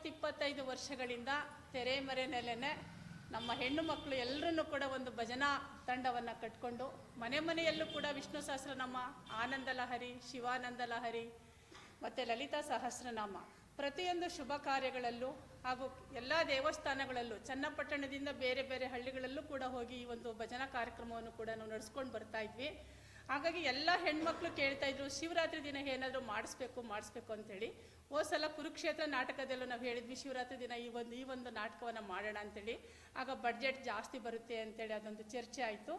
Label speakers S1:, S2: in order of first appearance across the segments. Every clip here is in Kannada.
S1: ಇಪ್ಪತ್ತಿಪ್ಪತ್ತೈದು ವರ್ಷಗಳಿಂದ ತೆರೆಮರೆನಲ್ಲೇ ನಮ್ಮ ಹೆಣ್ಣು ಮಕ್ಕಳು ಎಲ್ಲರನ್ನೂ ಕೂಡ ಒಂದು ಭಜನಾ ತಂಡವನ್ನು ಕಟ್ಕೊಂಡು ಮನೆ ಮನೆಯಲ್ಲೂ ಕೂಡ ವಿಷ್ಣು ಸಹಸ್ರನಾಮ ಆನಂದ ಲಹರಿ ಶಿವಾನಂದ ಲಹರಿ ಮತ್ತು ಲಲಿತಾ ಸಹಸ್ರನಾಮ ಪ್ರತಿಯೊಂದು ಶುಭ ಕಾರ್ಯಗಳಲ್ಲೂ ಹಾಗೂ ಎಲ್ಲ ದೇವಸ್ಥಾನಗಳಲ್ಲೂ ಚನ್ನಪಟ್ಟಣದಿಂದ ಬೇರೆ ಬೇರೆ ಹಳ್ಳಿಗಳಲ್ಲೂ ಕೂಡ ಹೋಗಿ ಈ ಒಂದು ಭಜನಾ ಕಾರ್ಯಕ್ರಮವನ್ನು ಕೂಡ ನಾವು ನಡೆಸ್ಕೊಂಡು ಬರ್ತಾ ಇದ್ವಿ. ಹಾಗಾಗಿ ಎಲ್ಲ ಹೆಣ್ಮಕ್ಳು ಕೇಳ್ತಾ ಇದ್ರು, ಶಿವರಾತ್ರಿ ದಿನ ಏನಾದರೂ ಮಾಡಿಸ್ಬೇಕು ಮಾಡಿಸ್ಬೇಕು ಅಂತೇಳಿ. ಹೋದ ಸಲ ಕುರುಕ್ಷೇತ್ರ ನಾಟಕದಲ್ಲೂ ನಾವು ಹೇಳಿದ್ವಿ, ಶಿವರಾತ್ರಿ ದಿನ ಈ ಒಂದು ಈ ಒಂದು ನಾಟಕವನ್ನು ಮಾಡೋಣ ಅಂತೇಳಿ. ಆಗ ಬಡ್ಜೆಟ್ ಜಾಸ್ತಿ ಬರುತ್ತೆ ಅಂತೇಳಿ ಅದೊಂದು ಚರ್ಚೆ ಆಯಿತು.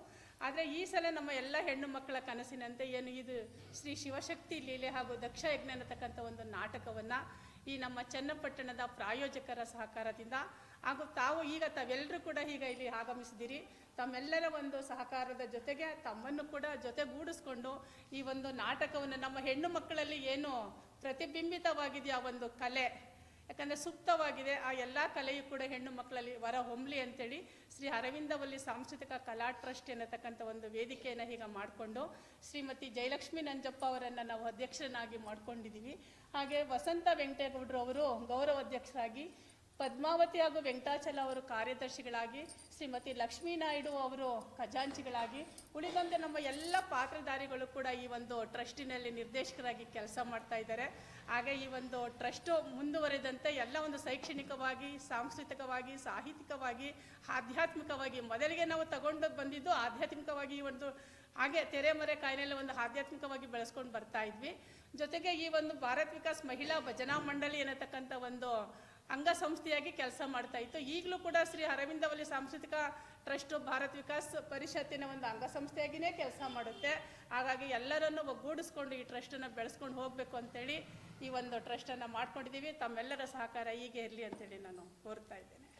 S1: ಆದರೆ ಈ ಸಲ ನಮ್ಮ ಎಲ್ಲ ಹೆಣ್ಣು ಮಕ್ಕಳ ಕನಸಿನಂತೆ ಏನು ಇದು ಶ್ರೀ ಶಿವಶಕ್ತಿ ಲೀಲೆ ಹಾಗೂ ದಕ್ಷ ಯಜ್ಞ ಅನ್ನತಕ್ಕಂಥ ಒಂದು ನಾಟಕವನ್ನು ಈ ನಮ್ಮ ಚನ್ನಪಟ್ಟಣದ ಪ್ರಾಯೋಜಕರ ಸಹಕಾರದಿಂದ ಹಾಗೂ ತಾವು ಈಗ ತಾವೆಲ್ಲರೂ ಕೂಡ ಈಗ ಇಲ್ಲಿ ಆಗಮಿಸಿದಿರಿ ತಮ್ಮೆಲ್ಲರ ಒಂದು ಸಹಕಾರದ ಜೊತೆಗೆ ತಮ್ಮನ್ನು ಕೂಡ ಜೊತೆಗೂಡಿಸ್ಕೊಂಡು ಈ ಒಂದು ನಾಟಕವನ್ನು ನಮ್ಮ ಹೆಣ್ಣು ಮಕ್ಕಳಲ್ಲಿ ಏನು ಪ್ರತಿಬಿಂಬಿತವಾಗಿದೆಯಾ ಒಂದು ಕಲೆ ಯಾಕಂದರೆ ಸೂಕ್ತವಾಗಿದೆ ಆ ಎಲ್ಲ ಕಲೆಯು ಕೂಡ ಹೆಣ್ಣು ಮಕ್ಕಳಲ್ಲಿ ವರ ಹೊಂಬಲಿ ಅಂತೇಳಿ ಶ್ರೀ ಅರವಿಂದವಲ್ಲಿ ಸಾಂಸ್ಕೃತಿಕ ಕಲಾ ಟ್ರಸ್ಟ್ ಎನ್ನತಕ್ಕಂಥ ಒಂದು ವೇದಿಕೆಯನ್ನು ಈಗ ಮಾಡಿಕೊಂಡು ಶ್ರೀಮತಿ ಜಯಲಕ್ಷ್ಮಿ ನಂಜಪ್ಪ ಅವರನ್ನು ನಾವು ಅಧ್ಯಕ್ಷರನ್ನಾಗಿ ಮಾಡ್ಕೊಂಡಿದ್ದೀವಿ ಹಾಗೆ ವಸಂತ ವೆಂಕಟೇಗೌಡರು ಅವರು ಗೌರವ ಅಧ್ಯಕ್ಷರಾಗಿ ಪದ್ಮಾವತಿ ಹಾಗೂ ವೆಂಕಟಾಚಲ ಅವರು ಕಾರ್ಯದರ್ಶಿಗಳಾಗಿ, ಶ್ರೀಮತಿ ಲಕ್ಷ್ಮೀ ನಾಯ್ಡು ಅವರು ಖಜಾಂಚಿಗಳಾಗಿ, ಉಳಿದಂತೆ ನಮ್ಮ ಎಲ್ಲ ಪಾತ್ರಧಾರಿಗಳು ಕೂಡ ಈ ಒಂದು ಟ್ರಸ್ಟಿನಲ್ಲಿ ನಿರ್ದೇಶಕರಾಗಿ ಕೆಲಸ ಮಾಡ್ತಾ ಇದ್ದಾರೆ. ಹಾಗೆ ಈ ಒಂದು ಟ್ರಸ್ಟು ಮುಂದುವರೆದಂತೆ ಎಲ್ಲ ಒಂದು ಶೈಕ್ಷಣಿಕವಾಗಿ, ಸಾಂಸ್ಕೃತಿಕವಾಗಿ, ಸಾಹಿತ್ಯಿಕವಾಗಿ, ಆಧ್ಯಾತ್ಮಿಕವಾಗಿ ಮೊದಲಿಗೆ ನಾವು ತಗೊಂಡು ಬಂದಿದ್ದು ಆಧ್ಯಾತ್ಮಿಕವಾಗಿ ಈ ಒಂದು ಹಾಗೆ ತೆರೆಮರೆ ಕಾಯಿಲೆಯಲ್ಲಿ ಒಂದು ಆಧ್ಯಾತ್ಮಿಕವಾಗಿ ಬೆಳೆಸ್ಕೊಂಡು ಬರ್ತಾ ಇದ್ವಿ. ಜೊತೆಗೆ ಈ ಒಂದು ಭಾರತ್ ವಿಕಾಸ್ ಮಹಿಳಾ ಭಜನಾ ಮಂಡಳಿ ಅನ್ನತಕ್ಕಂಥ ಒಂದು ಅಂಗಸಂಸ್ಥೆಯಾಗಿ ಕೆಲಸ ಮಾಡ್ತಾ ಇತ್ತು. ಈಗಲೂ ಕೂಡ ಶ್ರೀ ಅರವಿಂದವಲ್ಲಿ ಸಾಂಸ್ಕೃತಿಕ ಟ್ರಸ್ಟ್ ಭಾರತ್ ವಿಕಾಸ್ ಪರಿಷತ್ತಿನ ಒಂದು ಅಂಗಸಂಸ್ಥೆಯಾಗಿಯೇ ಕೆಲಸ ಮಾಡುತ್ತೆ. ಹಾಗಾಗಿ ಎಲ್ಲರನ್ನು ಒಗ್ಗೂಡಿಸ್ಕೊಂಡು ಈ ಟ್ರಸ್ಟನ್ನು ಬೆಳೆಸ್ಕೊಂಡು ಹೋಗಬೇಕು ಅಂತೇಳಿ ಈ ಒಂದು ಟ್ರಸ್ಟನ್ನು ಮಾಡ್ಕೊಂಡಿದ್ದೀವಿ. ತಮ್ಮೆಲ್ಲರ ಸಹಕಾರ ಹೀಗೆ ಇರಲಿ ಅಂತೇಳಿ ನಾನು ಕೋರ್ತಾ ಇದ್ದೇನೆ.